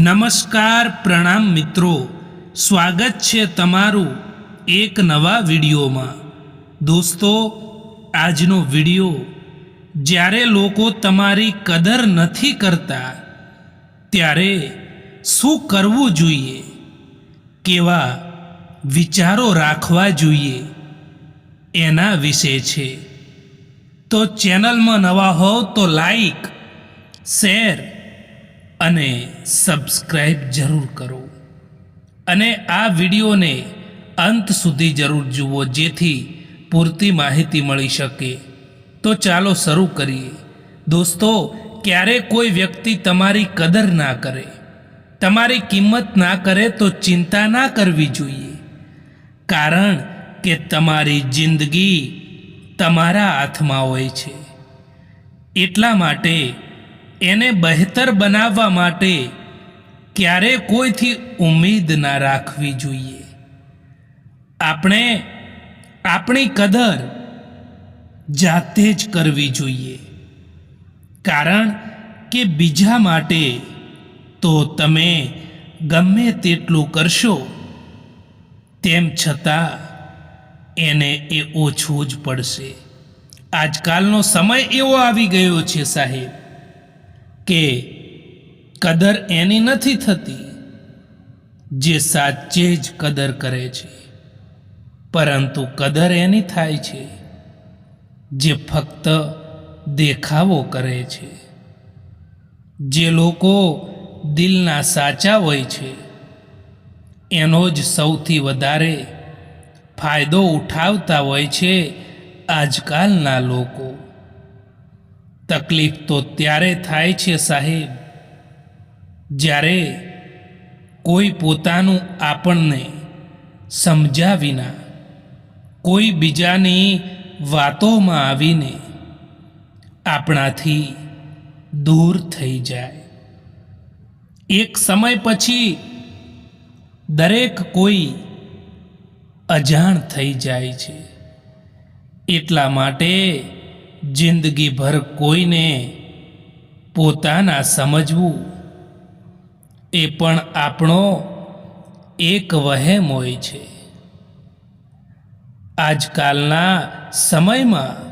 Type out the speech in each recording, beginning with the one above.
નમસ્કાર પ્રણામ મિત્રો. સ્વાગત છે તમારું એક નવા વિડીયોમાં. દોસ્તો, આજનો વીડિયો, જ્યારે લોકો તમારી કદર નથી કરતા, ત્યારે શું કરવું જોઈએ? કેવા વિચારો રાખવા જોઈએ? એના વિશે છે. તો ચેનલમાં નવા હોવ તો લાઈક, શેર અને સબસ્ક્રાઈબ જરૂર કરો. અને આ વિડીયોને અંત સુધી જરૂર જુઓ, જેથી પૂરતી માહિતી મળી શકે. તો ચાલો શરૂ કરીએ. દોસ્તો, ક્યારે કોઈ વ્યક્તિ તમારી કદર ના કરે, તમારી કિંમત ના કરે તો ચિંતા ના કરવી જોઈએ. કારણ કે તમારી જિંદગી તમારા હાથમાં હોય છે. એટલા માટે એને બહેતર બનાવવા માટે ક્યારે કોઈથી ઉમ્મીદ ના રાખવી જોઈએ. આપણે આપણી કદર જાતે જ કરવી જોઈએ. કારણ કે બીજા માટે તો તમે ગમે તેટલું કરશો, તેમ છતાં એને એ ઓછું જ પડશે. આજકાલનો સમય એવો આવી ગયો છે સાહેબ. કે કદર એની નથી થતી, જે સાચે જ કદર કરે છે. પરંતુ કદર એની થાય છે, જે ફક્ત દેખાવો કરે છે. જે લોકો દિલના સાચા હોય છે, એનો જ સૌથી વધારે ફાયદો ઉઠાવતા હોય છે આજકાલના લોકો. તકલીફ તો ત્યારે થાય છે સાહેબ, જ્યારે કોઈ પોતાનું આપણને સમજ્યા વિના, કોઈ બીજાની વાતોમાં આવીને આપણાથી દૂર થઈ જાય. એક સમય પછી દરેક કોઈ અજાણ થઈ જાય છે. એટલા માટે જિંદગીભર કોઈને પોતાના સમજવું એ પણ આપણો એક વહેમ હોય છે. આજકાલના સમયમાં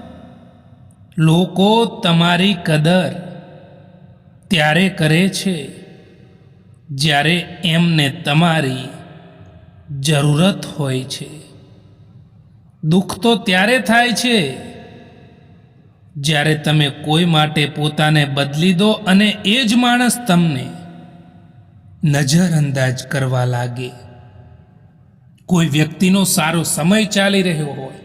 લોકો તમારી કદર ત્યારે કરે છે જ્યારે એમને તમારી જરૂરત હોય છે. દુઃખ તો ત્યારે થાય છે જ્યારે તમે કોઈ માટે પોતાને બદલી દો અને એ જ માણસ તમને નજરઅંદાજ કરવા લાગે. કોઈ વ્યક્તિનો સારો સમય ચાલી રહ્યો હોય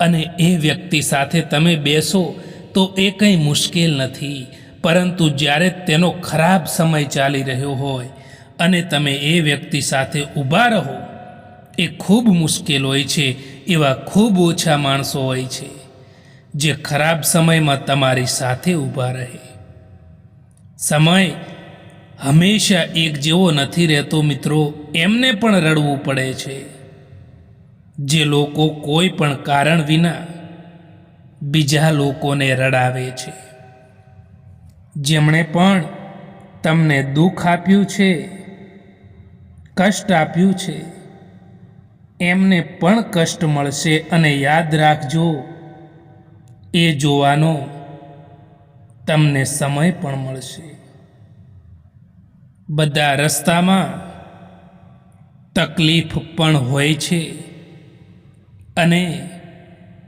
અને એ વ્યક્તિ સાથે તમે બેસો તો એ કંઈ મુશ્કેલ નથી. પરંતુ જ્યારે તેનો ખરાબ સમય ચાલી રહ્યો હોય અને તમે એ વ્યક્તિ સાથે ઊભા રહો, એ ખૂબ મુશ્કેલ હોય છે, એવા ખૂબ ઓછા માણસો હોય છે. જે ખરાબ સમયમાં તમારી સાથે ઊભા રહે. સમય હંમેશા એક જેવો નથી રહેતો મિત્રો, એમને પણ રડવું પડે છે. જે લોકો કોઈ પણ કારણ વિના બીજા લોકોને રડાવે છે. જેમણે પણ તમને દુઃખ આપ્યું છે, કષ્ટ આપ્યું છે, એમને પણ કષ્ટ મળશે અને યાદ રાખજો એ જોવાનો તમને સમય પણ મળશે. બધા રસ્તામાં તકલીફ પણ હોય છે અને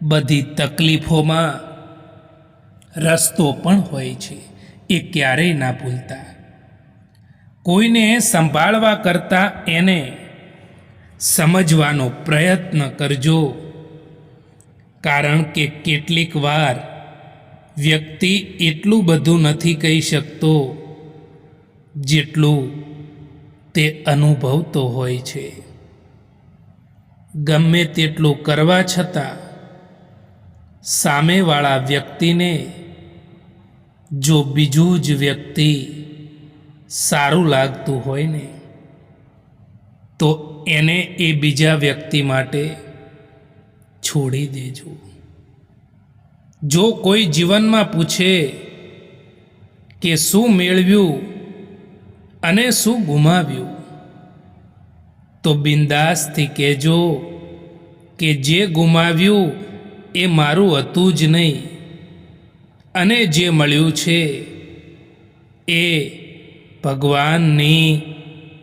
બધી તકલીફોમાં રસ્તો પણ હોય છે, એ ક્યારેય ના ભૂલતા. કોઈને સંભાળવા કરતાં એને સમજવાનો પ્રયત્ન કરજો. કારણ કે કેટલીક વાર વ્યક્તિ એટલું બધું નથી કહી શકતો જેટલું તે અનુભવતો હોય છે. ગમે તેટલું કરવા છતાં સામેવાળા વ્યક્તિને જો બીજું જ વ્યક્તિ સારું લાગતું હોય ને, તો એને એ બીજા વ્યક્તિ માટે છોડી દેજો. જો કોઈ જીવનમાં પૂછે કે શું મેળવ્યું અને શું ગુમાવ્યું, તો બિંદાસથી કહેજો કે જે ગુમાવ્યું એ મારું હતું જ નહીં અને જે મળ્યું છે એ ભગવાનની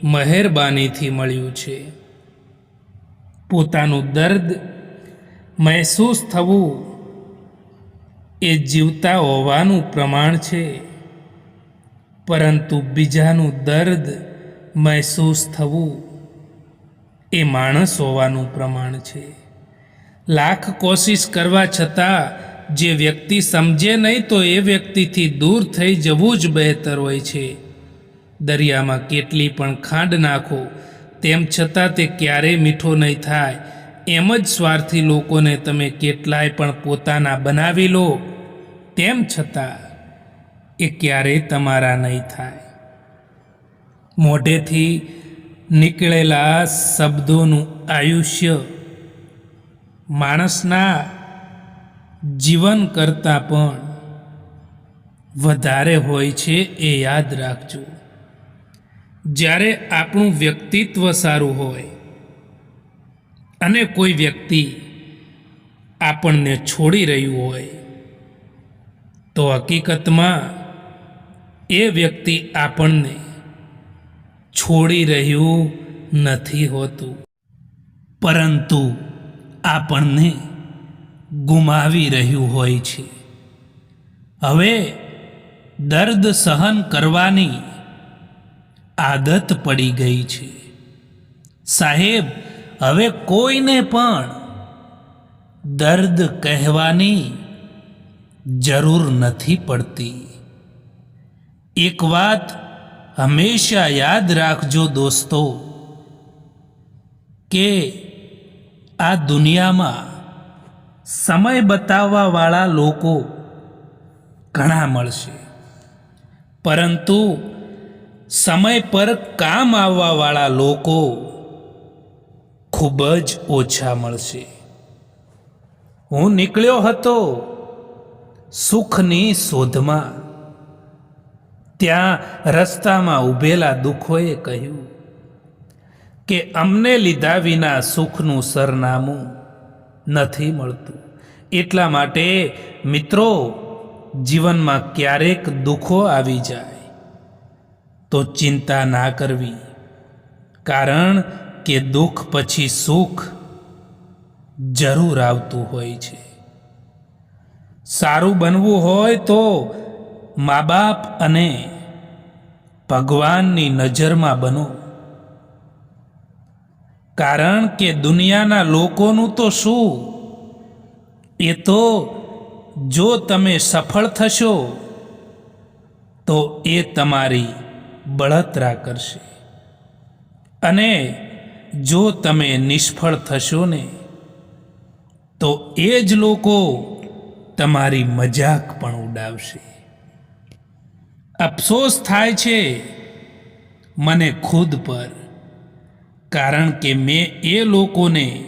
મહેરબાનીથી મળ્યું છે. પોતાનું દર્દ મહેસૂસ થવું એ જીવતા હોવાનું પ્રમાણ છે. પરંતુ બીજાનું દર્દ મહેસૂસ થવું એ માણસ હોવાનું પ્રમાણ છે. લાખ કોશિશ કરવા છતાં જે વ્યક્તિ સમજે નહીં તો એ વ્યક્તિથી દૂર થઈ જવું જ બહેતર હોય છે. દરિયામાં કેટલી પણ ખાંડ નાખો, તેમ છતાં તે ક્યારેય મીઠો નહીં થાય. એમ જ સ્વાર્થી લોકોને તમે કેટલાય પણ પોતાના બનાવી લો, તેમ છતાં એ ક્યારેય તમારા નહીં થાય. મોઢેથી નીકળેલા શબ્દોનું આયુષ્ય માણસના જીવન કરતાં પણ વધારે હોય છે એ યાદ રાખજો. જ્યારે આપણું વ્યક્તિત્વ સારું હોય અને કોઈ વ્યક્તિ આપણને છોડી રહ્યું હોય, તો હકીકતમાં એ વ્યક્તિ આપણને છોડી રહ્યું નથી હોતું. પરંતુ આપણને ગુમાવી રહ્યું હોય છે. હવે દર્દ સહન કરવાની આદત પડી ગઈ છે. સાહેબ હવે કોઈને પણ દર્દ કહેવાની જરૂર નથી પડતી. એક વાત હંમેશા યાદ રાખજો દોસ્તો, કે આ દુનિયામાં સમય બતાવવાવાળા લોકો ઘણા મળશે. પરંતુ સમય પર કામ આવવાવાળા લોકો ખૂબ જ ઓછા મળશે. હું નીકળ્યો હતો સુખની શોધમાં. ત્યાં રસ્તામાં ઊભેલા દુઃખોએ કહ્યું કે અમને લીધા વિના સુખનું સરનામું નથી મળતું. એટલા માટે મિત્રો, જીવનમાં ક્યારેક દુઃખો આવી જાય તો ચિંતા ના કરવી. કારણ કે દુઃખ પછી સુખ જરૂર આવતું હોય છે. સારું બનવું હોય તો મા બાપ અને ભગવાનની નજરમાં બનો. કારણ કે દુનિયાના લોકોનું તો શું? એ તો જો તમે સફળ થશો, તો એ તમારી બળતરા કરશે. અને જો તમે નિષ્ફળ થશો ને, તો એ જ લોકો તમારી મજાક પણ ઉડાવશે. અફસોસ થાય છે મને ખુદ પર, કારણ કે મેં એ લોકોને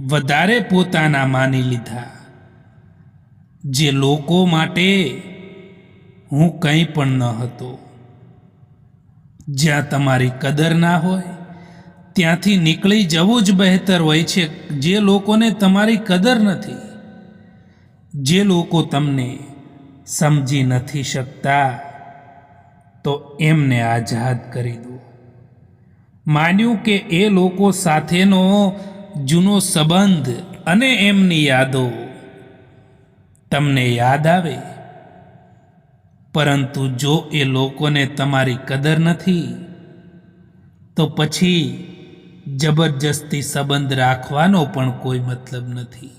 વધારે પોતાના માની લીધા. જે લોકો માટે હું કંઈ પણ ન હતો. જ્યાં તમારી કદર ના હોય ત્યાંથી નીકળી જવું જ બહેતર હોય છે જે લોકોને તમારી કદર નથી. જે લોકો તમને સમજી નથી શકતા, તો એમને આઝાદ કરી દો. માન્યું કે એ લોકો સાથેનો જૂનો સંબંધ અને એમની યાદો તમને યાદ આવે. પરંતુ જો એ લોકોને તમારી કદર નથી, તો પછી જબરજસ્તી સંબંધ રાખવાનો પણ કોઈ મતલબ નથી.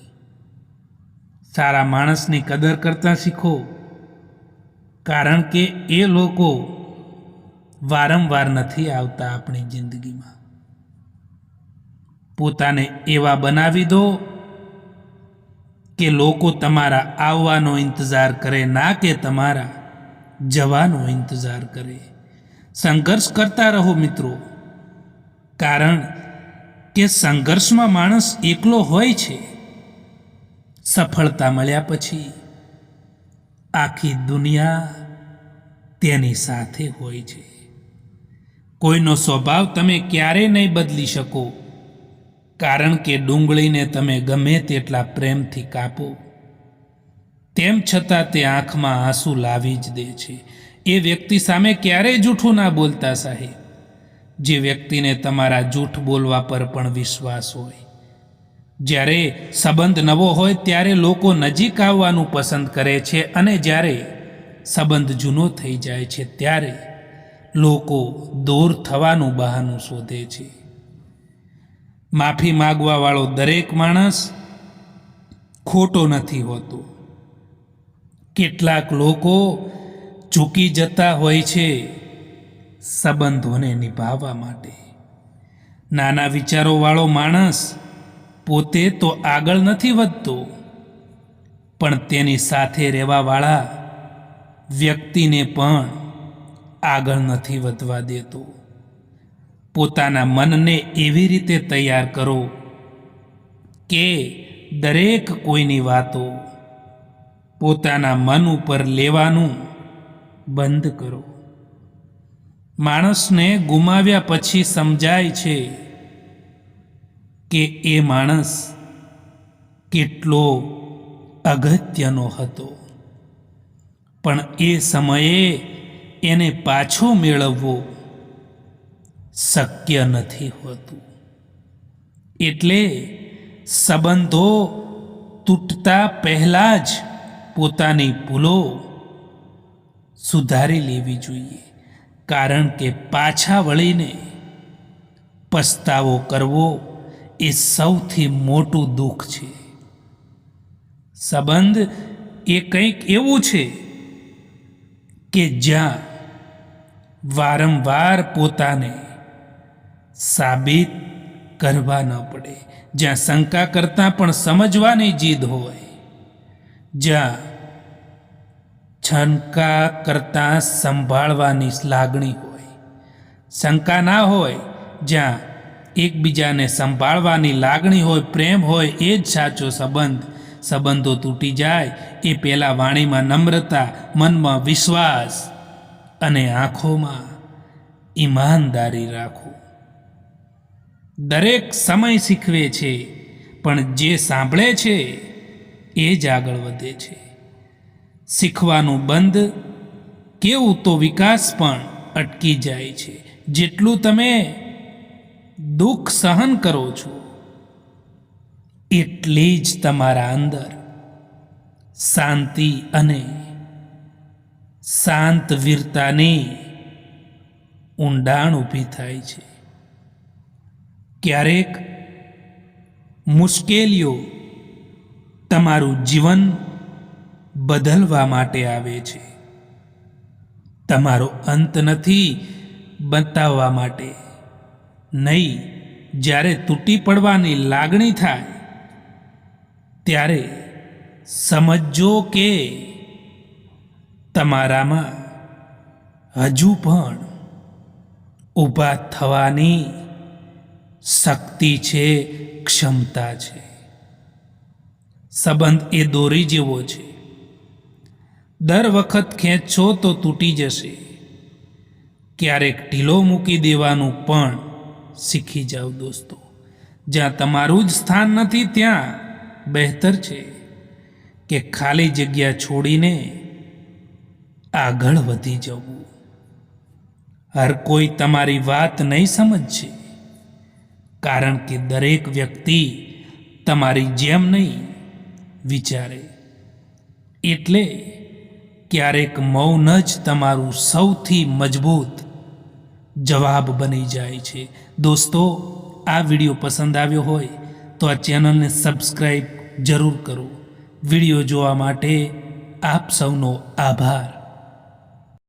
સારા માણસની કદર કરતા શીખો, કારણ કે એ લોકો વારંવાર નથી આવતા આપણી જિંદગીમાં. પોતાને એવા બનાવી દો કે લોકો તમારા આવવાનો ઇંતજાર કરે, ના કે તમારા જવાનો ઇંતજાર કરે. સંઘર્ષ કરતા રહો મિત્રો. કારણ કે સંઘર્ષમાં માણસ એકલો હોય છે. સફળતા મળ્યા પછી આખી દુનિયા તેની સાથે હોય છે. કોઈનો સ્વભાવ તમે ક્યારેય નહીં બદલી શકો. કારણ કે ડુંગળીને તમે ગમે તેટલા પ્રેમથી કાપો. તેમ છતાં તે આંખમાં આંસુ લાવી જ દે છે. એ વ્યક્તિ સામે ક્યારેય જૂઠું ના બોલતા સાહેબ. જે વ્યક્તિને તમારા જૂઠ બોલવા પર પણ વિશ્વાસ હોય. જ્યારે સંબંધ નવો હોય ત્યારે લોકો નજીક આવવાનું પસંદ કરે છે અને જ્યારે સંબંધ જૂનો થઈ જાય છે ત્યારે લોકો દૂર થવાનું બહાનું શોધે છે. માફી માગવાવાળો દરેક માણસ ખોટો નથી હોતો. કેટલાક લોકો ચૂકી જતા હોય છે સંબંધોને નિભાવવા માટે. નાના વિચારોવાળો માણસ પોતે તો આગળ નથી વધતો, પણ તેની સાથે રહેવાવાળા વ્યક્તિને પણ આગળ નથી વધવા દેતો. પોતાના મનને એવી રીતે તૈયાર કરો કે દરેક કોઈની વાતો પોતાના મન ઉપર લેવાનું બંધ કરો. માણસને ગુમાવ્યા પછી સમજાય છે કે એ માણસ કેટલો અગત્યનો હતો. પણ એ સમયે એને પાછો મેળવવો શક્ય નથી હોતું. એટલે સંબંધો તૂટતા પહેલાં જ પોતાની ભૂલો સુધારી લેવી જોઈએ. કારણ કે પાછા વળીને પસ્તાવો કરવો એ સૌથી મોટું દુઃખ છે. સંબંધ એ કંઈક એવું છે કે જ્યાં વારંવાર પોતાને સાબિત કરવા ન પડે, જ્યાં શંકા કરતાં પણ સમજવાની જીદ હોય, જ્યાં છનકા કરતાં સંભાળવાની લાગણી હોય. શંકા ના હોય, જ્યાં એકબીજાને સંભાળવાની લાગણી હોય, પ્રેમ હોય, એ જ સાચો સંબંધ. સંબંધો તૂટી જાય, એ પહેલાં વાણીમાં નમ્રતા, મનમાં વિશ્વાસ અને આંખોમાં ઈમાનદારી રાખો દરેક સમય શીખવે છે, પણ જે સાંભળે છે, એ જ આગળ વધે છે. શીખવાનું બંધ, કેવું તો વિકાસ પણ અટકી જાય છે. જેટલું તમે દુઃખ સહન કરો છો, એટલી જ તમારા અંદર શાંતિ અને શાંત વીરતાની ઊંડાણ ઊભી થાય છે. ક્યારેક મુશ્કેલીઓ તમારું જીવન બદલવા માટે આવે છે. તમારો અંત નથી બતાવવા માટે. નહીં, જ્યારે તૂટી પડવાની લાગણી થાય, ત્યારે સમજો કે તમારામાં હજુ પણ ઊભા થવાની શક્તિ છે, ક્ષમતા છે. સંબંધ એ દોરી જેવો છે. દર વખત ખેંચશો તો તૂટી જશે. ક્યારેક ઢીલો મૂકી દેવાનું પણ શીખી જાઓ દોસ્તો. જ્યાં તમારું જ સ્થાન નથી, ત્યાં બહેતર છે કે ખાલી જગ્યા છોડીને આગળ વધી જવું. હર કોઈ તમારી વાત નહીં સમજશે, કારણ કે દરેક વ્યક્તિ તમારી જેમ નહીં વિચારે. એટલે ક્યારેક મૌન જ તમારું સૌથી મજબૂત જવાબ બની જાય છે. દોસ્તો, આ વીડિયો પસંદ આવ્યો હોય તો આ ચેનલને સબસ્ક્રાઈબ જરૂર કરો. વીડિયો જોવા માટે આપ સૌનો આભાર.